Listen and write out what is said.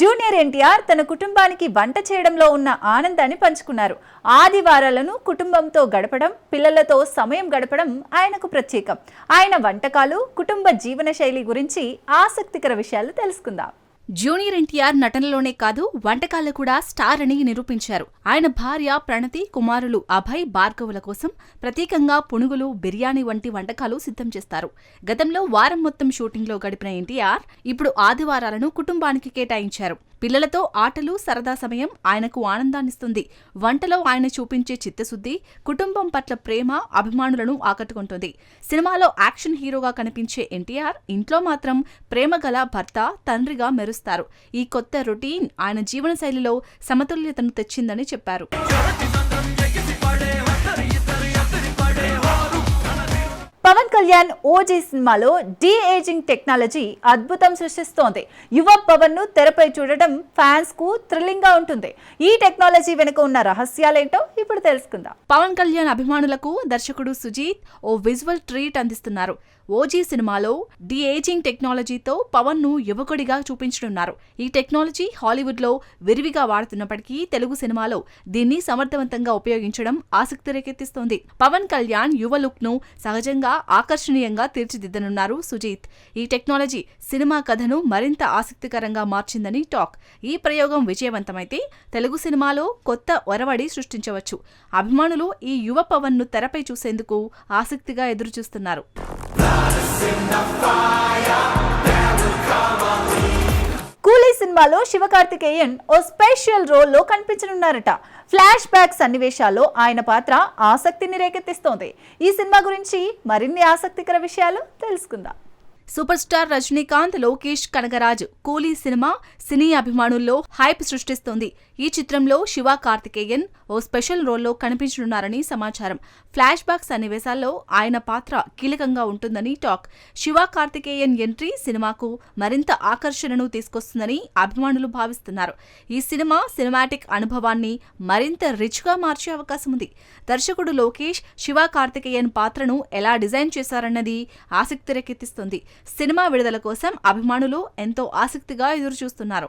Junior NTR తన కుటుంబానికి వంట చేయడంలో ఉన్న ఆనందాన్ని పంచుకున్నారు. ఆదివారాలను కుటుంబంతో గడపడం పిల్లలతో సమయం గడపడం ఆయనకు ప్రత్యేకం. ఆయన వంటకాలు కుటుంబ జీవనశైలి గురించి ఆసక్తికర విషయాలు తెలుసుకుందాం. జూనియర్ ఎన్టీఆర్ నటనలోనే కాదు వంటకాల్లో కూడా స్టార్ అని నిరూపించారు. ఆయన భార్య ప్రణతి కుమారులు అభయ్ భార్గవుల కోసం ప్రత్యేకంగా పునుగులు బిర్యానీ వంటి వంటకాలు సిద్ధం చేస్తారు. గతంలో వారం మొత్తం షూటింగ్లో గడిపిన ఎన్టీఆర్ ఇప్పుడు ఆదివారాలను కుటుంబానికి కేటాయించారు. పిల్లలతో ఆటలు సరదా సమయం ఆయనకు ఆనందాన్నిస్తుంది. వంటలో ఆయన చూపించే చిత్తశుద్ధి కుటుంబం పట్ల ప్రేమ అభిమానులను ఆకట్టుకుంటుంది. సినిమాలో యాక్షన్ హీరోగా కనిపించే ఎన్టీఆర్ ఇంట్లో మాత్రం ప్రేమగల భర్త తండ్రిగా మెరుస్తారు. ఈ కొత్త రొటీన్ ఆయన జీవనశైలిలో సమతుల్యతను తెచ్చిందని చెప్పారు. కళ్యాణ్ ఓజీ సినిమాలో డీ ఏజింగ్ టెక్నాలజీ అద్భుతం సృష్టిస్తోంది. యువ పవన్ను తెరపై చూడటం ఫ్యాన్స్కు థ్రిల్లింగ్గా ఉంటుంది. ఈ టెక్నాలజీ వెనుక ఉన్న రహస్యాలేంటో ఇప్పుడు తెలుసుకుందాం. పవన్ కళ్యాణ్ అభిమానులకు దర్శకుడు సుజీత్ ఓ విజువల్ ట్రీట్ అందిస్తున్నారు. ఓజీ సినిమాలో డి ఏజింగ్ టెక్నాలజీతో పవన్ను యువకుడిగా చూపించనున్నారు. ఈ టెక్నాలజీ హాలీవుడ్లో విరివిగా వాడుతున్నప్పటికీ తెలుగు సినిమాలో దీన్ని సమర్థవంతంగా ఉపయోగించడం ఆసక్తి రేకెత్తిస్తోంది. పవన్ కళ్యాణ్ యువ లుక్ను సహజంగా ఆకర్షణీయంగా తీర్చిదిద్దనున్నారు సుజీత్. ఈ టెక్నాలజీ సినిమా కథను మరింత ఆసక్తికరంగా మార్చిందని టాక్. ఈ ప్రయోగం విజయవంతమైతే తెలుగు సినిమాలో కొత్త ఒరవడి సృష్టించవచ్చు. అభిమానులు ఈ యువ పవన్ను తెరపై చూసేందుకు ఆసక్తిగా ఎదురుచూస్తున్నారు. సినిమాలో శివకార్తికేయన్ ఓ స్పెషల్ రోల్లో కనిపించనున్నారట. ఫ్లాష్ బ్యాక్ సన్నివేశాల్లో ఆయన పాత్ర ఆసక్తిని రేకెత్తిస్తోంది. ఈ సినిమా గురించి మరిన్ని ఆసక్తికర విషయాలు తెలుసుకుందాం. Super star Rajinikanth Lokesh Kanagaraj Coolie cinema సినీ అభిమానుల్లో హైప్ సృష్టిస్తోంది. ఈ చిత్రంలో శివ కార్తికేయన్ ఓ స్పెషల్ రోల్లో కనిపించనున్నారని సమాచారం. ఫ్లాష్ బ్యాక్ సన్నివేశాల్లో ఆయన పాత్ర కీలకంగా ఉంటుందని టాక్. శివ కార్తికేయన్ ఎంట్రీ సినిమాకు మరింత ఆకర్షణను తీసుకొస్తుందని అభిమానులు భావిస్తున్నారు. ఈ సినిమా సినిమాటిక్ అనుభవాన్ని మరింత రిచ్గా మార్చే అవకాశం ఉంది. దర్శకుడు లోకేష్ శివ కార్తికేయన్ పాత్రను ఎలా డిజైన్ చేశారన్నది ఆసక్తి రేకెత్తిస్తుంది. సినిమా విడుదల కోసం అభిమానులు ఎంతో ఆసక్తిగా ఎదురుచూస్తున్నారు.